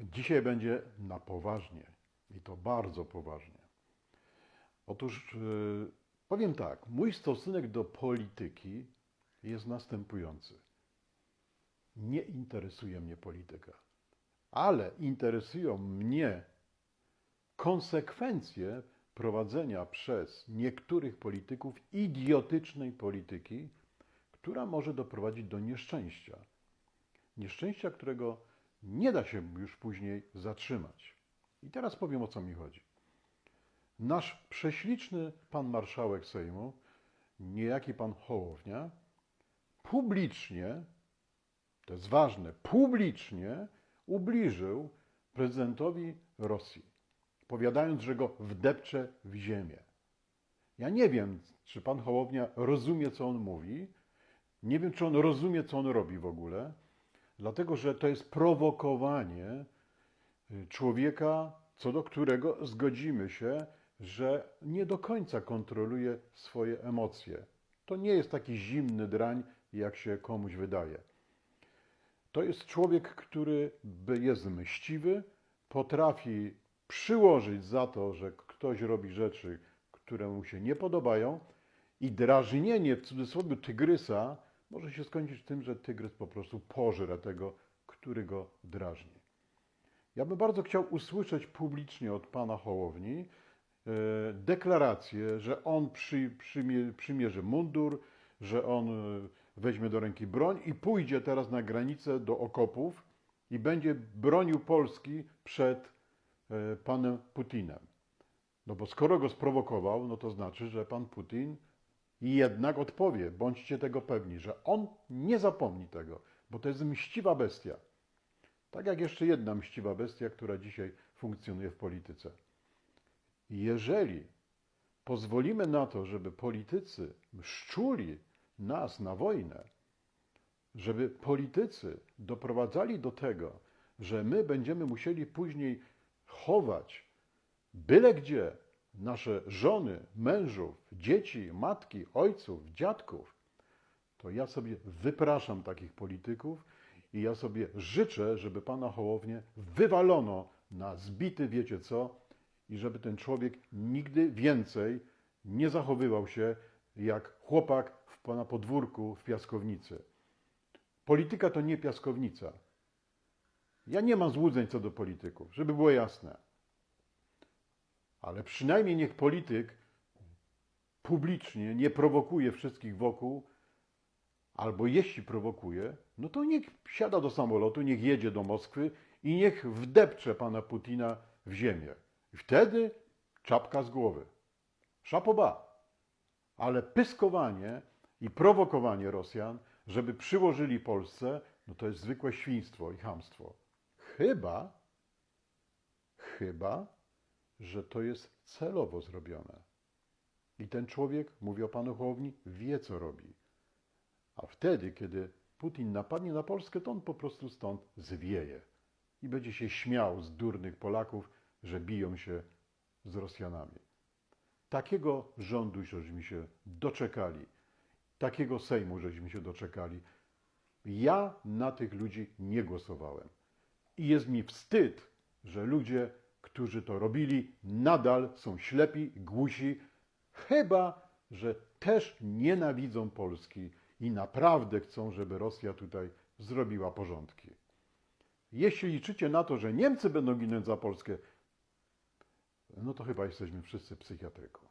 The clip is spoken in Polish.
Dzisiaj będzie na poważnie i to bardzo poważnie. Otóż yy, powiem tak, mój stosunek do polityki jest następujący. Nie interesuje mnie polityka, ale interesują mnie konsekwencje prowadzenia przez niektórych polityków idiotycznej polityki, która może doprowadzić do nieszczęścia. Nieszczęścia, którego nie da się już później zatrzymać. I teraz powiem o co mi chodzi. Nasz prześliczny pan marszałek Sejmu, niejaki pan Hołownia, publicznie, to jest ważne, publicznie ubliżył prezydentowi Rosji, powiadając, że go wdepcze w ziemię. Ja nie wiem, czy pan Hołownia rozumie, co on mówi. Nie wiem, czy on rozumie, co on robi w ogóle, dlatego że to jest prowokowanie y, człowieka, co do którego zgodzimy się, że nie do końca kontroluje swoje emocje. To nie jest taki zimny drań, jak się komuś wydaje. To jest człowiek, który jest mściwy, potrafi przyłożyć za to, że ktoś robi rzeczy, które mu się nie podobają i drażnienie w cudzysłowie tygrysa może się skończyć tym, że tygrys po prostu pożre tego, który go drażni. Ja bym bardzo chciał usłyszeć publicznie od pana Hołowni e, deklarację, że on przy, przymie, przymierzy mundur, że on e, weźmie do ręki broń i pójdzie teraz na granicę do okopów i będzie bronił Polski przed e, panem Putinem. No bo skoro go sprowokował, no to znaczy, że pan Putin jednak odpowie. Bądźcie tego pewni, że on nie zapomni tego, bo to jest mściwa bestia. Tak jak jeszcze jedna mściwa bestia, która dzisiaj funkcjonuje w polityce. Jeżeli pozwolimy na to, żeby politycy szczuli nas na wojnę, żeby politycy doprowadzali do tego, że my będziemy musieli później chować byle gdzie nasze żony, mężów, dzieci, matki, ojców, dziadków, to ja sobie wypraszam takich polityków i ja sobie życzę, żeby pana Hołownię wywalono na zbity wiecie co i żeby ten człowiek nigdy więcej nie zachowywał się jak chłopak w pana podwórku w piaskownicy. Polityka to nie piaskownica. Ja nie mam złudzeń co do polityków, żeby było jasne. Ale przynajmniej niech polityk publicznie nie prowokuje wszystkich wokół, albo jeśli prowokuje, no to niech siada do samolotu, niech jedzie do Moskwy i niech wdepcze pana Putina w ziemię. I wtedy czapka z głowy. Szapoba. Ale pyskowanie i prowokowanie Rosjan, żeby przyłożyli Polsce, no to jest zwykłe świństwo i chamstwo. Chyba, chyba, że to jest celowo zrobione. I ten człowiek, mówię o panu Hołowni, wie co robi. A wtedy, kiedy Putin napadnie na Polskę, to on po prostu stąd zwieje i będzie się śmiał z durnych Polaków, że biją się z Rosjanami. Takiego rządu żeśmy się doczekali, takiego Sejmu żeśmy się doczekali. Ja na tych ludzi nie głosowałem. I jest mi wstyd, że ludzie, którzy to robili, nadal są ślepi, głusi, chyba że też nienawidzą Polski i naprawdę chcą, żeby Rosja tutaj zrobiła porządki. Jeśli liczycie na to, że Niemcy będą ginąć za Polskę, no to chyba jesteśmy wszyscy psychiatryką.